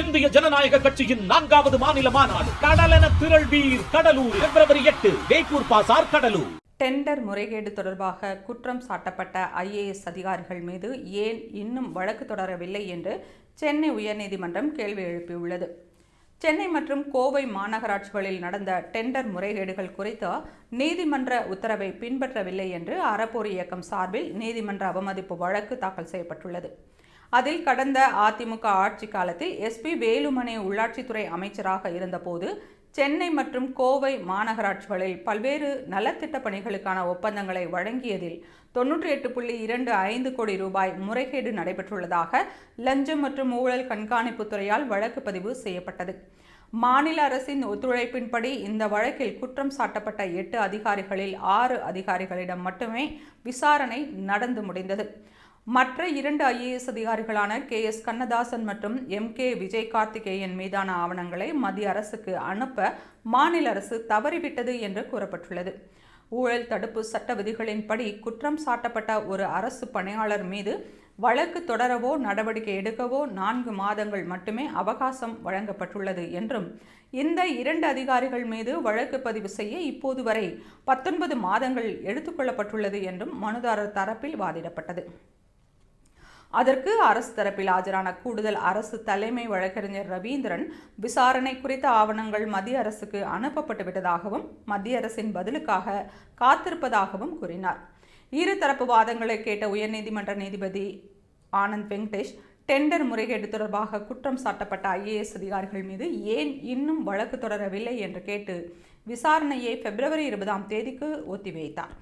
இந்திய ஜனநாயக கட்சியின் நான்காவது மாநில மாநாடு. கடலென திரள்வீர் கடலூர் பிப்ரவரி எட்டு வேப்பூர் பாசார் கடலூர். டெண்டர் முறைகேடு தொடர்பாக குற்றம் சாட்டப்பட்ட ஐஏஎஸ் அதிகாரிகள் மீது ஏன் இன்னும் வழக்கு தொடரவில்லை என்று சென்னை உயர்நீதிமன்றம் கேள்வி எழுப்பியுள்ளது. சென்னை மற்றும் கோவை மாநகராட்சிகளில் நடந்த டெண்டர் முறைகேடுகள் குறித்து நீதிமன்ற உத்தரவை பின்பற்றவில்லை என்று அறப்போர் இயக்கம் சார்பில் நீதிமன்ற அவமதிப்பு வழக்கு தாக்கல் செய்யப்பட்டுள்ளது. அதில் கடந்த அதிமுக ஆட்சி காலத்தில் எஸ்பி வேலுமணி உள்ளாட்சித்துறை அமைச்சராக இருந்தபோது சென்னை மற்றும் கோவை மாநகராட்சிகளில் பல்வேறு நலத்திட்ட பணிகளுக்கான ஒப்பந்தங்களை வழங்கியதில் தொன்னூற்றி எட்டு புள்ளி இரண்டு ஐந்து கோடி ரூபாய் முறைகேடு நடைபெற்றுள்ளதாக லஞ்சம் மற்றும் ஊழல் கண்காணிப்பு துறையால் வழக்கு பதிவு செய்யப்பட்டது. மாநில அரசின் ஒத்துழைப்பின்படி இந்த வழக்கில் குற்றம் சாட்டப்பட்ட எட்டு அதிகாரிகளில் ஆறு அதிகாரிகளிடம் மட்டுமே விசாரணை நடந்து முடிந்தது. மற்ற இரண்டு ஐஏஎஸ் அதிகாரிகளான கே எஸ் கண்ணதாசன் மற்றும் எம் கே விஜய் கார்த்திகேயன் மீதான ஆவணங்களை மத்திய அரசுக்கு அனுப்ப மாநில அரசு தவறிவிட்டது என்று கூறப்பட்டுள்ளது. ஊழல் தடுப்பு சட்ட விதிகளின்படி குற்றம் சாட்டப்பட்ட ஒரு அரசு பணியாளர் மீது வழக்கு தொடரவோ நடவடிக்கை எடுக்கவோ நான்கு மாதங்கள் மட்டுமே அவகாசம் வழங்கப்பட்டுள்ளது என்றும் இந்த இரண்டு அதிகாரிகள் மீது வழக்கு பதிவு செய்ய இப்போது வரை பத்தொன்பது மாதங்கள் எடுத்துக்கொள்ளப்பட்டுள்ளது என்றும் மனுதாரர் தரப்பில் வாதிடப்பட்டது. அதற்கு அரசு தரப்பில் ஆஜரான கூடுதல் அரசு தலைமை வழக்கறிஞர் ரவீந்திரன் விசாரணை குறித்த ஆவணங்கள் மத்திய அரசுக்கு அனுப்பப்பட்டு விட்டதாகவும் மத்திய அரசின் பதிலுக்காக காத்திருப்பதாகவும் கூறினார். இருதரப்பு வாதங்களை கேட்ட உயர்நீதிமன்ற நீதிபதி ஆனந்த் வெங்கடேஷ் டெண்டர் முறைகேடு தொடர்பாக குற்றம் சாட்டப்பட்ட ஐஏஎஸ் அதிகாரிகள் மீது ஏன் இன்னும் வழக்கு தொடரவில்லை என்று கேட்டு விசாரணையை பிப்ரவரி இருபதாம் தேதிக்கு ஒத்திவைத்தார்.